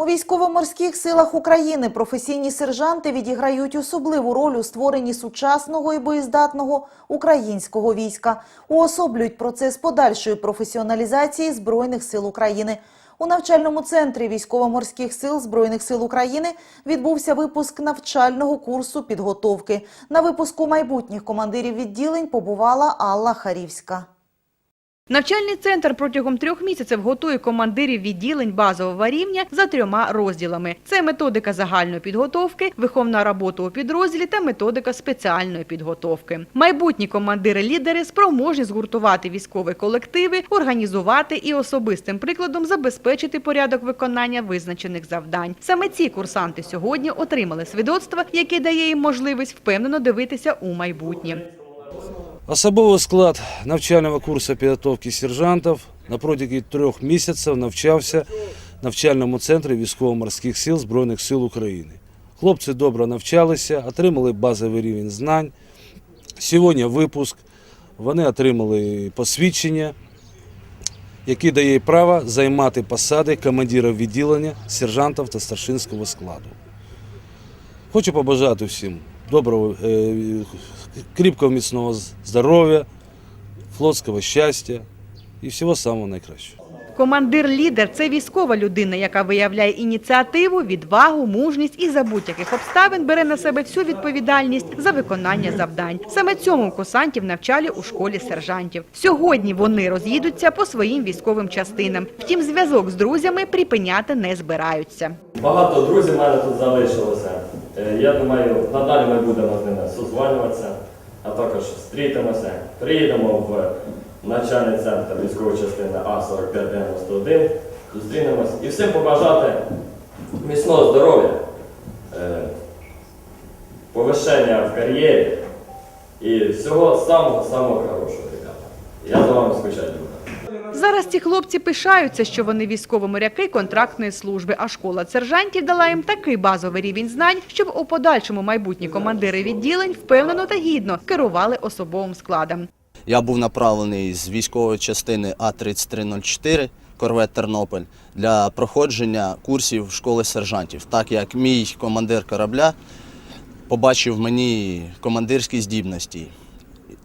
У військово-морських силах України професійні сержанти відіграють особливу роль у створенні сучасного і боєздатного українського війська, уособлюють процес подальшої професіоналізації Збройних сил України. У навчальному центрі військово-морських сил Збройних сил України відбувся випуск навчального курсу підготовки. На випуску майбутніх командирів відділень побувала Алла Харівська. Навчальний центр протягом трьох місяців готує командирів відділень базового рівня за трьома розділами. Це методика загальної підготовки, виховна робота у підрозділі та методика спеціальної підготовки. Майбутні командири-лідери спроможні згуртувати військові колективи, організувати і особистим прикладом забезпечити порядок виконання визначених завдань. Саме ці курсанти сьогодні отримали свідоцтво, яке дає їм можливість впевнено дивитися у майбутнє. Особовий склад навчального курсу підготовки сержантів на протязі трьох місяців навчався в навчальному центрі військово-морських сил Збройних сил України. Хлопці добре навчалися, отримали базовий рівень знань. Сьогодні випуск. Вони отримали посвідчення, яке дає право займати посади командира відділення, сержантів та старшинського складу. Хочу побажати всім доброго, е, кріпкого міцного здоров'я, флотського щастя і всього самого найкращого. Командир-лідер – це військова людина, яка виявляє ініціативу, відвагу, мужність і за будь-яких обставин бере на себе всю відповідальність за виконання завдань. Саме цьому курсантів навчали у школі сержантів. Сьогодні вони роз'їдуться по своїм військовим частинам. Втім, зв'язок з друзями припиняти не збираються. Багато друзів мене тут залишилося. Е, Я думаю, надалі ми будемо з ними созванюватися, а також зустрітимося, приїдемо в навчальний центр військової частини А4591, зустрінемось і всім побажати міцного здоров'я, е, повишення в кар'єрі і всього самого-самого хорошого, ребята. Я за вами буду. Зараз ці хлопці пишаються, що вони військові моряки контрактної служби, а школа сержантів дала їм такий базовий рівень знань, щоб у подальшому майбутні командири відділень впевнено та гідно керували особовим складом. Я був направлений з військової частини А3304 корвет Тернопіль для проходження курсів школи сержантів, так як мій командир корабля побачив мені командирські здібності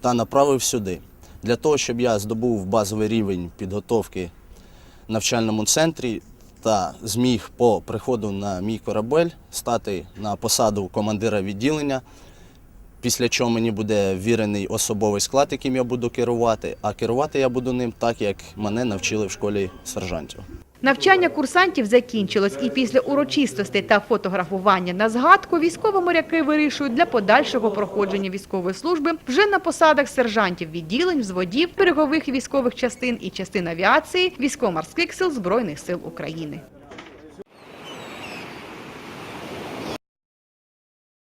та направив сюди. Для того, щоб я здобув базовий рівень підготовки в навчальному центрі та зміг по приходу на мій корабель стати на посаду командира відділення після чого мені буде вірений особовий склад, яким я буду керувати, а керувати я буду ним так, як мене навчили в школі сержантів. Навчання курсантів закінчилось, і після урочистостей та фотографування на згадку військово-моряки вирішують для подальшого проходження військової служби вже на посадах сержантів відділень, взводів, берегових військових частин і частин авіації військово-морських сил Збройних сил України.